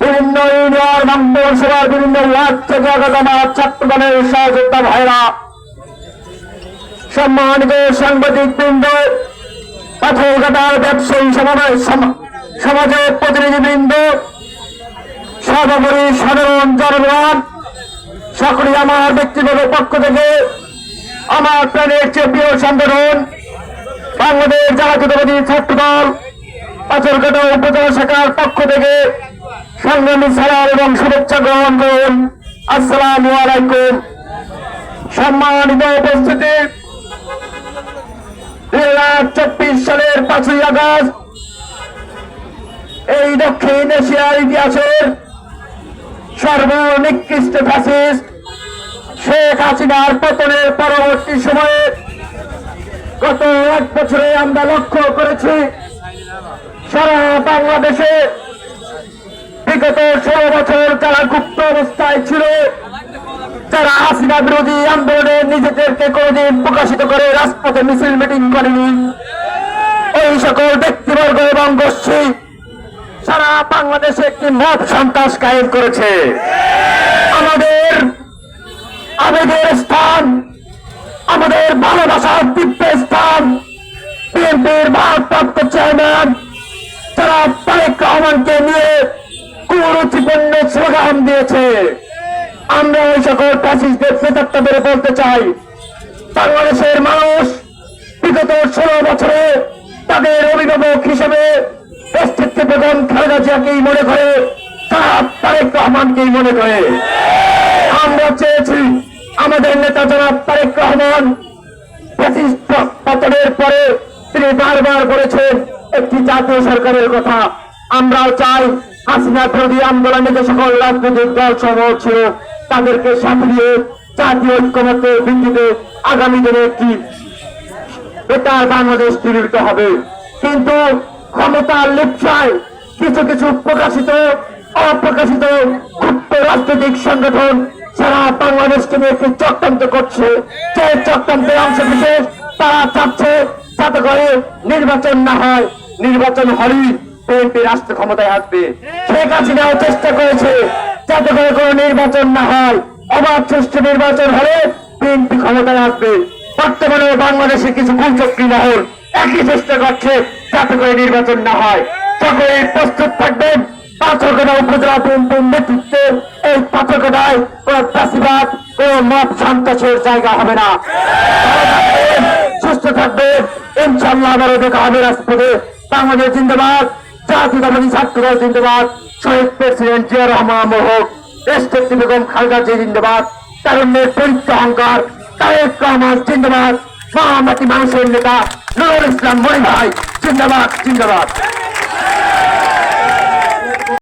বিভিন্ন ইউনিয়ন পৌরসভার বিভিন্ন ওয়ার্ড থেকে আগত ভাইরা, সম্মানিত সাংবাদিক বৃন্দ, পাথরঘাটার ব্যবসায়ী সমাজের প্রতিনিধিবৃন্দ, সর্বোপরি সাধারণ জনগণ সকলে আমার ব্যক্তিগত পক্ষ থেকে আমার প্রাণের প্রিয় সংগঠন, বাংলাদেশ জাতীয়তাবাদী ছাত্র দল পাথরঘাটা উপজেলা শাখার পক্ষ থেকে এবং শুভেচ্ছা গ্রহণ করুন। আসসালামু আলাইকুম। সম্মানিত উপস্থিতি। দুই হাজার চব্বিশ সালের পাঁচই আগস্ট, এই দক্ষিণ এশিয়ার ইতিহাসের সর্বনিকৃষ্ট ফ্যাসিস্ট শেখ হাসিনার পতনের পরবর্তী সময়ে গত এক বছরে আমরা লক্ষ্য করেছি, সারা বাংলাদেশে বিগত ষোলো বছর যারা গুপ্ত অবস্থায় ছিল, যারা হাসিনা বিরোধী আন্দোলনে নিজেদেরকে কোনদিন প্রকাশিত করে রাজপথে মিছিল মিটিং করেনি, ওই সকল ব্যক্তিবর্গ এবং গোষ্ঠী সারা বাংলাদেশে একটি মত সন্ত্রাস কায়েম করেছে। আমাদের আবেগের স্থান, আমাদের ভালোবাসার দিব্য স্থান, বিএনপির ভারপ্রাপ্ত চেয়ারম্যান যারা তারেক রহমানকে নিয়ে কুরুচিপূর্ণ স্লোগান দিয়েছে। আমরা ওই সকল প্যাসিসদের প্রেতাত্মা বেড়ে বলতে চাই। বাংলাদেশের মানুষ বিগত ষোলো বছরে তাদের অভিভাবক হিসেবে অস্তিত্ব বেগম খালেদা জিয়াকেই মনে করে, তারা তারেক রহমানকেই মনে করে। আমরা চেয়েছি আমাদের নেতা জনাব তারেক রহমান পতনের পরে তিনি বারবার বলেছেন, একটি জাতীয় সরকারের কথা। আমরাও চাই হাসিনা বিরোধী আন্দোলনে যে সকল রাজনৈতিক দল সমূহ ছিল, তাদেরকে সাথে নিয়ে জাতীয় ঐক্যমত্যের ভিত্তিতে আগামী দিনে একটি বেতার বাংলাদেশ তৈরিত হবে। কিন্তু ক্ষমতার লিপসায় কিছু কিছু প্রকাশিত, অপ্রকাশিত গুপ্ত রাজনৈতিক সংগঠন সারা বাংলাদেশকে নিয়ে একটি চক্রান্ত করছে। যে চক্রান্তের অংশ বিশেষ তারা চাচ্ছে যাতে করে নির্বাচন না হয়, নির্বাচন হলেই বিএনপি রাষ্ট্র ক্ষমতায় আসবে। শেখ হাসিনাও চেষ্টা করেছে যাতে করে কোনো নির্বাচন না হয়। অবাধ সুষ্ঠু নির্বাচন হলে বিএনপি ক্ষমতায় আসবে। বর্তমানে বাংলাদেশে কিছু কুচক্রী মহল একই চেষ্টা করছে যাতে করে নির্বাচন না হয়। সকলে প্রস্তুত থাকবেন। পাথরকোটা উপজেলা বিএনপির নেতৃত্বে এই পাথরকোটায় কোন চাষিবাদ কোন মত সন্ত্রাসের জায়গা হবে না। সুস্থ থাকবেন। ইনশাল্লাহ আবারও দেখা হবে রাজপথে। বাংলাদেশ জিন্দাবাদ। জাতীয়তাবাদী ছাত্র জিন্দাবাদ, শহীদ প্রেসিডেন্ট জিয়া রহমান মোহক দেশনেত্রী বেগম খালেদা জিয়া জিন্দাবাদ, তারুণ্যের পরিত্য অহংকার, তারেক রহমান জিন্দাবাদ মহামাটি মানুষের নেতা নুরুল ইসলাম মনি ভাই জিন্দাবাদ জিন্দাবাদ।